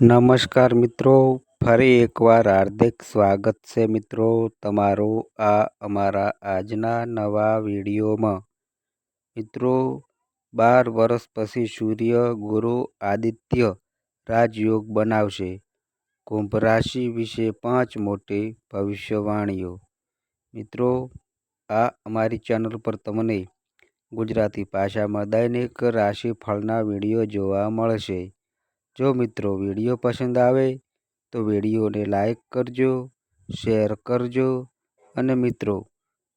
નમસ્કાર મિત્રો, ફરી એકવાર હાર્દિક સ્વાગત છે મિત્રો તમારું આ અમારા આજના નવા વિડીયોમાં. મિત્રો, બાર વર્ષ પછી સૂર્ય ગુરુ આદિત્ય રાજયોગ બનાવશે. કુંભ રાશિ વિશે પાંચ મોટી ભવિષ્યવાણીઓ. મિત્રો, આ અમારી ચેનલ પર તમને ગુજરાતી ભાષામાં દૈનિક રાશિફળના વીડિયો જોવા મળશે. જો મિત્રો વીડિયો પસંદ આવે તો વિડીયોને લાઈક કરજો, શેર કરજો અને મિત્રો,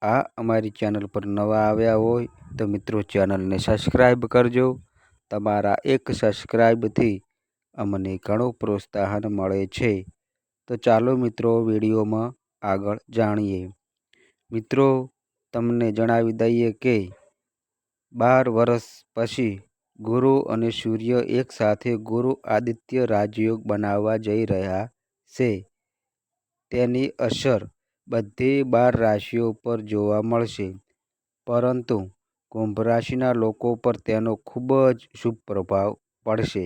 આ અમારી ચેનલ પર નવા આવ્યા હોય તો મિત્રો ચેનલને સબસ્ક્રાઈબ કરજો. તમારા એક સબસ્ક્રાઈબથી અમને ઘણું પ્રોત્સાહન મળે છે. તો ચાલો મિત્રો વિડીયોમાં આગળ જાણીએ. મિત્રો, તમને જણાવી દઈએ કે બાર વર્ષ પછી ગુરુ અને સૂર્ય એકસાથે ગુરુ આદિત્ય રાજયોગ બનાવવા જઈ રહ્યા છે. તેની અસર બધી બાર રાશિઓ પર જોવા મળશે. પરંતુ કુંભ રાશિના લોકો પર તેનો ખૂબ જ શુભ પ્રભાવ પડશે.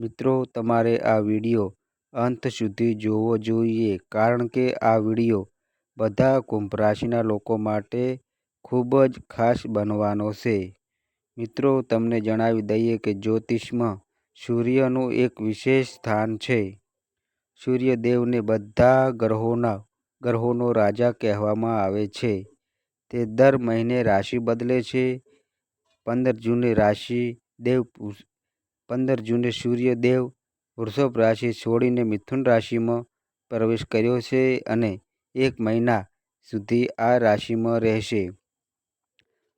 મિત્રો, તમારે આ વીડિયો અંત સુધી જોવો જોઈએ કારણ કે આ વીડિયો બધા કુંભ રાશિના લોકો માટે ખૂબ જ ખાસ બનવાનો છે. મિત્રો, તમને જણાવી દઈએ કે જ્યોતિષમાં સૂર્યનું એક વિશેષ સ્થાન છે. સૂર્યદેવને બધા ગ્રહોના, ગ્રહોનો રાજા કહેવામાં આવે છે. તે દર મહિને રાશિ બદલે છે. પંદર જૂને રાશિ દેવ પંદર જૂને સૂર્યદેવ વૃષભ રાશિ છોડીને મિથુન રાશિમાં પ્રવેશ કર્યો છે અને એક મહિના સુધી આ રાશિમાં રહેશે.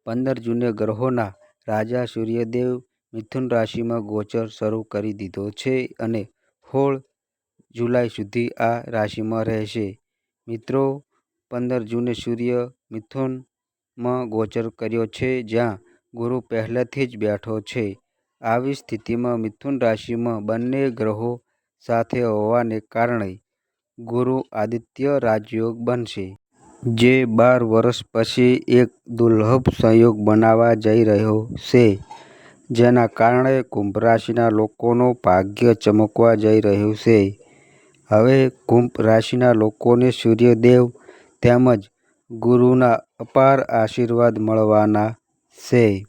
પંદર જૂને ગ્રહોના રાજા સૂર્યદેવ મિથુન રાશિમાં ગોચર શરૂ કરી દીધો છે અને સોળ જુલાઈ સુધી આ રાશિમાં રહેશે. મિત્રો, પંદર જૂને સૂર્ય મિથુનમાં ગોચર કર્યો છે, જ્યાં ગુરુ પહેલેથી જ બેઠો છે. આવી સ્થિતિમાં મિથુન રાશિમાં બંને ગ્રહો સાથે હોવાને કારણે ગુરુ આદિત્ય રાજયોગ બનશે. જે બાર વર્ષ પછી એક દુર્લભ સંયોગ બનવા જઈ રહ્યો છે, જેના કારણે કુંભ રાશિના લોકોનો ભાગ્ય ચમકવા જઈ રહ્યું છે. હવે કુંભ રાશિના લોકોને સૂર્યદેવ તેમજ ગુરુના અપાર આશીર્વાદ મળવાના છે.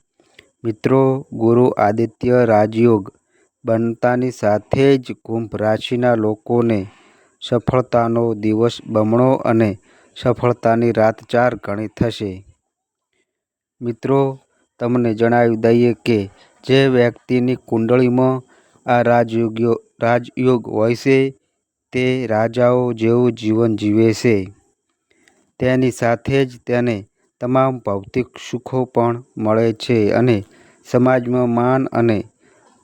મિત્રો, ગુરુ આદિત્ય રાજયોગ બનતાની સાથે જ કુંભ રાશિના લોકોને સફળતાનો દિવસ બમણો અને સફળતાની રાત ચાર ગણી થશે. મિત્રો, તમને જણાવી દઈએ કે જે વ્યક્તિની કુંડળીમાં આ રાજયોગ્યો, રાજયોગ હોય છે, તે રાજાઓ જેવું જીવન જીવે છે. તેની સાથે જ તેને તમામ ભૌતિક સુખો પણ મળે છે અને સમાજમાં માન અને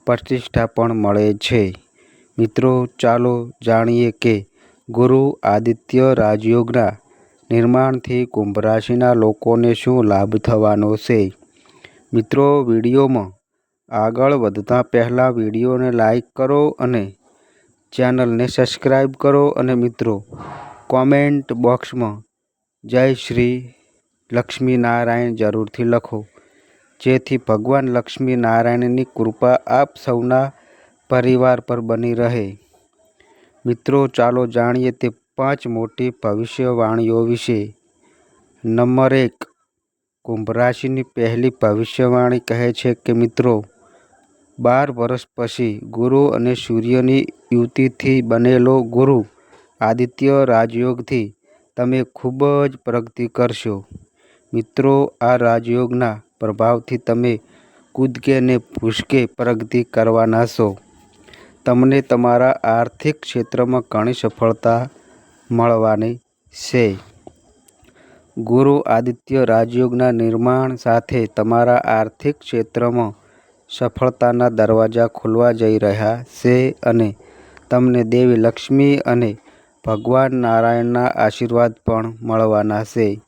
પ્રતિષ્ઠા પણ મળે છે. મિત્રો, ચાલો જાણીએ કે ગુરુ આદિત્ય રાજયોગના નિર્માણથી કુંભ રાશિના લોકોને શું લાભ થવાનો છે? મિત્રો, વિડીયોમાં આગળ વધતા પહેલાં વિડીયોને લાઈક કરો અને ચેનલને સબસ્ક્રાઈબ કરો અને મિત્રો, કોમેન્ટ બોક્સમાં જય શ્રી લક્ષ્મીનારાયણ જરૂરથી લખો. જેથી ભગવાન લક્ષ્મી નારાયણની કૃપા આપ સૌના પરિવાર પર બની રહે. મિત્રો, ચાલો જાણીએ તે પાંચ મોટી ભવિષ્યવાણીઓ વિશે. નંબર એક કુંભ રાશિની પહેલી ભવિષ્યવાણી કહે છે કે, મિત્રો, બાર વર્ષ પછી ગુરુ અને સૂર્યની યુતિથી બનેલો ગુરુ આદિત્ય રાજયોગથી તમે ખૂબ જ પ્રગતિ કરશો. મિત્રો, આ રાજયોગના પ્રભાવથી તમે કૂદકે ને ભૂસકે પ્રગતિ કરવાના છો. તમને તમારા આર્થિક ક્ષેત્રમાં ઘણી સફળતા મળવાની છે. ગુરુ આદિત્ય રાજયોગના નિર્માણ સાથે તમારા આર્થિક ક્ષેત્રમાં સફળતાના દરવાજા ખુલવા જઈ રહ્યા છે અને તમને દેવી લક્ષ્મી અને ભગવાન નારાયણના આશીર્વાદ પણ મળવાના છે.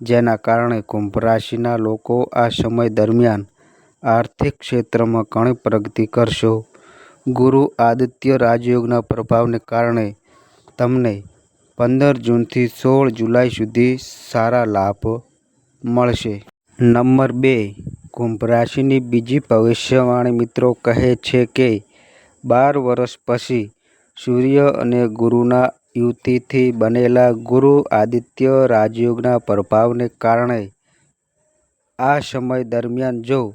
જેના કારણે કુંભ રાશિના લોકો આ સમય દરમિયાન આર્થિક ક્ષેત્રમાં ઘણી પ્રગતિ કરશો. ગુરુ આદિત્ય રાજયોગના પ્રભાવને કારણે તમને પંદર જૂનથી સોળ જુલાઈ સુધી સારા લાભ મળશે. નંબર બે, કુંભ રાશિની બીજી ભવિષ્યવાણી મિત્રો કહે છે કે, બાર વર્ષ પછી સૂર્ય અને ગુરુના યુતિથી બનેલા ગુરુ આદિત્ય રાજયોગના પ્રભાવને કારણે આ સમય દરમિયાન જો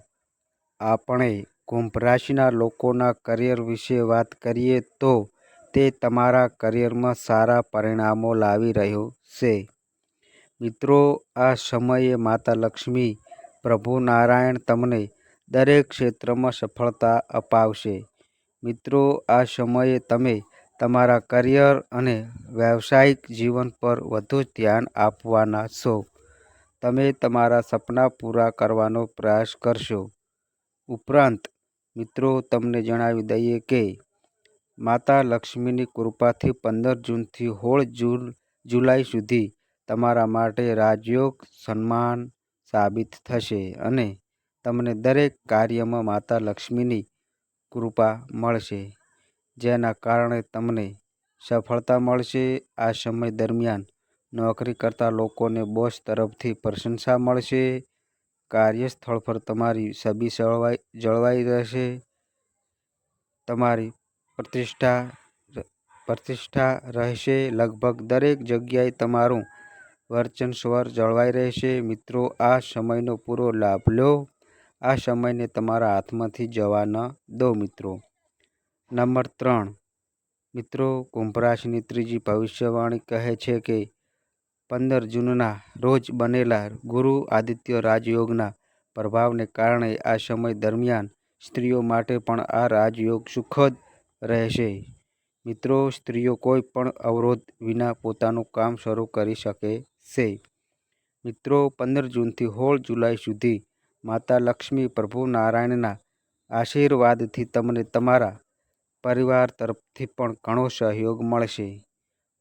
આપણે કુંભ રાશિના લોકોના કરિયર વિશે વાત કરીએ તો તે તમારા કરિયરમાં સારા પરિણામો લાવી રહ્યો છે. મિત્રો, આ સમયે માતા લક્ષ્મી પ્રભુ નારાયણ તમને દરેક ક્ષેત્રમાં સફળતા અપાવશે. મિત્રો, આ સમયે તમે તમારા કરિયર અને વ્યવસાયિક જીવન પર વધુ ધ્યાન આપવાના છો. તમે તમારા સપના પૂરા કરવાનો પ્રયાસ કરશો. ઉપરાંત, મિત્રો, તમને જણાવી દઈએ કે માતા લક્ષ્મીની કૃપાથી પંદર જૂનથી હોળ જૂન જુલાઈ સુધી તમારા માટે રાજયોગ સન્માન સાબિત થશે અને તમને દરેક કાર્યમાં માતા લક્ષ્મીની કૃપા મળશે. જેના કારણે તમને સફળતા મળશે. આ સમય દરમિયાન નોકરી કરતા લોકોને બોસ તરફથી પ્રશંસા મળશે. કાર્યસ્થળ પર તમારી છબી જળવાઈ રહેશે. તમારી પ્રતિષ્ઠા પ્રતિષ્ઠા રહેશે. લગભગ દરેક જગ્યાએ તમારું વર્ચન સ્વર જળવાઈ રહેશે. મિત્રો, આ સમયનો પૂરો લાભ લો. આ સમયને તમારા હાથમાંથી જવા ન દો. મિત્રો નંબર ત્રણ મિત્રો કુંભરાશની ત્રીજી ભવિષ્યવાણી કહે છે કે પંદર જૂનના રોજ બનેલા ગુરુ આદિત્ય રાજયોગના પ્રભાવને કારણે આ સમય દરમિયાન સ્ત્રીઓ માટે પણ આ રાજયોગ સુખદ રહેશે. મિત્રો, સ્ત્રીઓ કોઈ પણ અવરોધ વિના પોતાનું કામ શરૂ કરી શકે છે. મિત્રો, પંદર જૂનથી હોળ જુલાઈ સુધી માતા લક્ષ્મી પ્રભુ નારાયણના આશીર્વાદથી તમને તમારા પરિવાર તરફથી પણ ઘણો સહયોગ મળશે.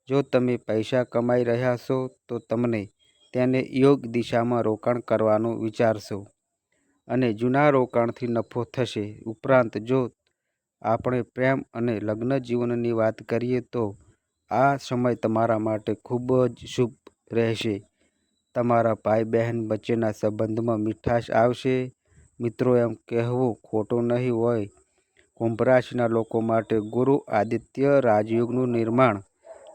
જો તમે પૈસા કમાઈ રહ્યા છો, તો તમને તેને યોગ્ય દિશામાં રોકાણ કરવાનું વિચારશો અને જૂના રોકાણથી નફો થશે. ઉપરાંત જો આપણે પ્રેમ અને લગ્ન જીવનની વાત કરીએ તો આ સમય તમારા માટે ખૂબ જ શુભ રહેશે. તમારા ભાઈ બહેન વચ્ચેના સંબંધમાં મીઠાશ આવશે. મિત્રો, એમ કહેવું ખોટું નહીં હોય કુંભ રાશિના લોકો માટે ગુરુ આદિત્ય રાજયુગનું નિર્માણ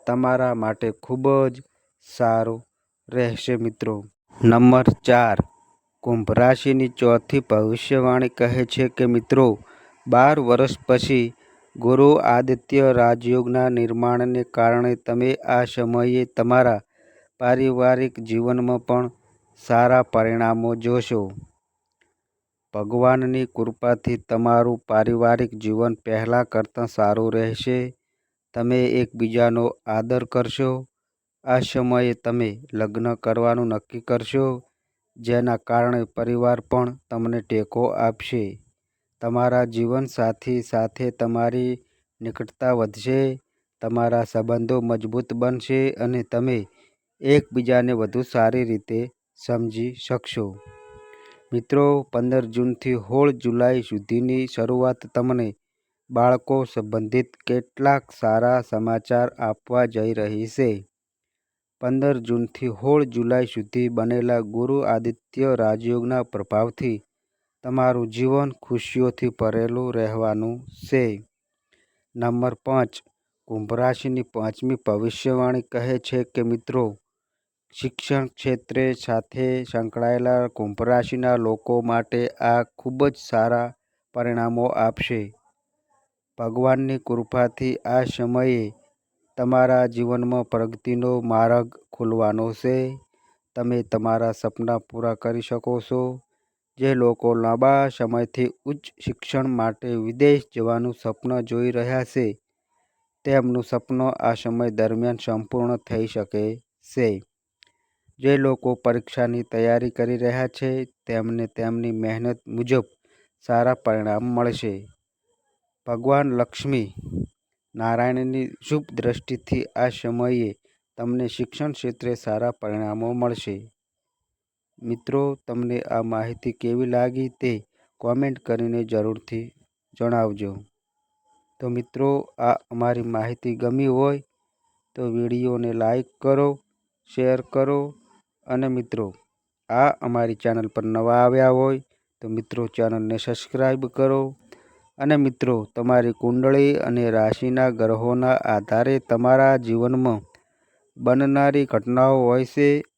તમારા માટે ખૂબ જ સારું રહેશે. મિત્રો નંબર ચાર કુંભ રાશિની ચોથી ભવિષ્યવાણી કહે છે કે, મિત્રો બાર વર્ષ પછી ગુરુ આદિત્ય રાજયોગના નિર્માણને કારણે તમે આ સમયે તમારા પારિવારિક જીવનમાં પણ સારા પરિણામો જોશો. ભગવાનની કૃપાથી તમારું પારિવારિક જીવન પહેલાં કરતાં સારું રહેશે. તમે એકબીજાનો આદર કરશો. આ સમયે તમે લગ્ન કરવાનું નક્કી કરશો. જેના કારણે પરિવાર પણ તમને ટેકો આપશે. તમારા જીવનસાથી સાથે તમારી નિકટતા વધશે. તમારા સંબંધો મજબૂત બનશે અને તમે એકબીજાને વધુ સારી રીતે સમજી શકશો. મિત્રો, પંદર જૂનથી સોળ જુલાઈ સુધીની શરૂઆત તમને બાળકો સંબંધિત કેટલાક સારા સમાચાર આપવા જઈ રહી છે. પંદર જૂનથી સોળ જુલાઈ સુધી બનેલા ગુરુ આદિત્ય રાજયોગના પ્રભાવથી તમારું જીવન ખુશીઓથી ભરેલું રહેવાનું છે. નંબર પાંચ કુંભ રાશિની પાંચમી ભવિષ્યવાણી કહે છે કે, મિત્રો, શિક્ષણ ક્ષેત્રે સાથે સંકળાયેલા કુંભ રાશિના લોકો માટે આ ખૂબ જ સારા પરિણામો આપશે. ભગવાનની કૃપાથી આ સમયે તમારા જીવનમાં પ્રગતિનો માર્ગ ખુલવાનો છે. તમે તમારા સપના પૂરા કરી શકો છો. જે લોકો લાંબા સમયથી ઉચ્ચ શિક્ષણ માટે વિદેશ જવાનું સપનું જોઈ રહ્યા છે, તેમનું સપનું આ સમય દરમિયાન સંપૂર્ણ થઈ શકે છે. જે લોકો પરીક્ષાની તૈયારી કરી રહ્યા છે, તેમને તેમની મહેનત મુજબ સારા પરિણામ મળશે. ભગવાન લક્ષ્મી નારાયણની શુભ દ્રષ્ટિથી આ સમયે તમને શિક્ષણ ક્ષેત્રે સારા પરિણામો મળશે. મિત્રો તમને આ માહિતી કેવી લાગી તે કોમેન્ટ કરીને જરૂરથી જણાવજો. તો મિત્રો આ અમારી માહિતી ગમી હોય તો વિડીયોને લાઈક કરો, શેર કરો અને મિત્રો આ અમારી ચેનલ પર નવા આવ્યા હોય તો મિત્રો ચેનલને સબસ્ક્રાઈબ કરો અને મિત્રો તમારી કુંડળી અને રાશિના ગ્રહોના આધારે તમારા જીવનમાં બનનારી ઘટનાઓ હોય છે